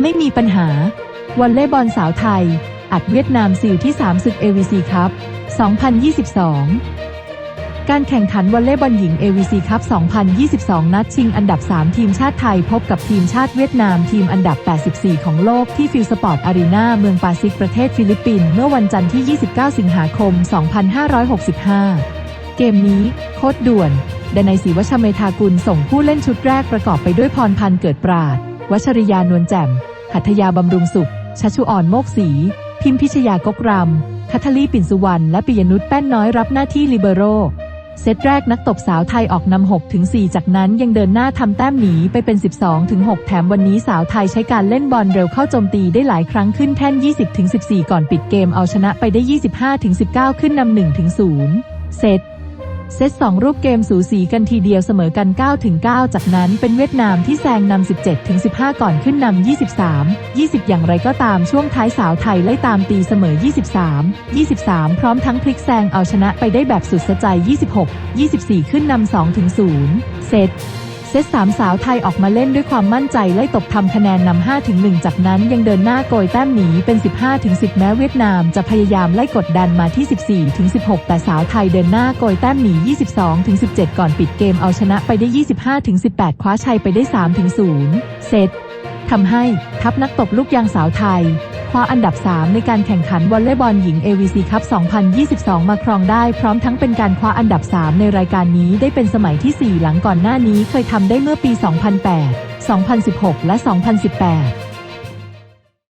ไม่มีปัญหาวอลเลย์บอลสาวไทย อัดเวียดนามซิลที่3ศึก AVC ครับ 2022 การแข่งขันวอลเลย์บอลหญิง AVC ครับ 2022 นัดชิงอันดับ 3 ทีมชาติไทยพบกับทีมชาติเวียดนามทีมอันดับ 84 ของโลกที่ฟิลสปอร์ตอารีนาเมืองปาซิกประเทศฟิลิปปินส์เมื่อวันจันทร์ที่ 29 สิงหาคม 2565 เกมนี้โค้ดด่วนดนัยศรีวชเมธากุลส่งผู้เล่นชุดแรกประกอบไปด้วยพรพันธ์เกิดปราด วชริยานวลแจ่ม หัตถยาบำรุงสุข ชัชชุอ่อนโมกศรี พิมพิชยากกรำคัทลีปิ่นสุวรรณ และปิยนุชแป้นน้อยรับหน้าที่ลิเบโร เซตแรกนักตบสาวไทยออกนำ6ถึง4จากนั้นยังเดินหน้าทำแต้มหนีไปเป็น 12ถึง6แถมวันนี้สาวไทยใช้การเล่นบอลเร็วเข้าโจมตีได้หลายครั้งขึ้นแท่น 20ถึง14 ก่อนปิดเกมเอาชนะไปได้ 25ถึง19 ขึ้นนำ1ถึง0เซต เซต2รูปเกมสูสีกันทีเดียวเสมอกัน 9 ถึง 9 จากนั้นเป็นเวียดนามที่แซงนำ 17 ถึง 15 ก่อนขึ้นนำ 23 20 อย่างไรก็ตามช่วงท้ายสาวไทยไล่ตามตีเสมอ 23 23 พร้อมทั้งพลิกแซงเอาชนะไปได้แบบสุดสะใจ 26 24 ขึ้นนำ2ถึง0เซต เซตสามสาวไทยออกมาเล่นด้วยความมั่นใจไล่ตบทำคะแนนนำ5ถึง1จากนั้นยังเดินหน้าโกยแต้มหนีเป็น 15ถึง10 แม้เวียดนามจะพยายามไล่กดดันมาที่ 14ถึง16 แต่สาวไทยเดินหน้าโกยแต้มหนี22ถึง17 ก่อนปิดเกมเอาชนะไปได้ 25ถึง18 คว้าชัยไปได้3ถึง0เซตทำให้ทัพนักตบลูกยางสาวไทย คว้าอันดับ 3 ในการแข่งขันวอลเลย์บอลหญิง AVC คัพ 2022 มาครองได้พร้อมทั้งเป็นการคว้าอันดับ 3 ในรายการนี้ได้เป็นสมัยที่ 4 หลังก่อนหน้านี้เคยทำได้เมื่อปี 2008 2016 และ 2018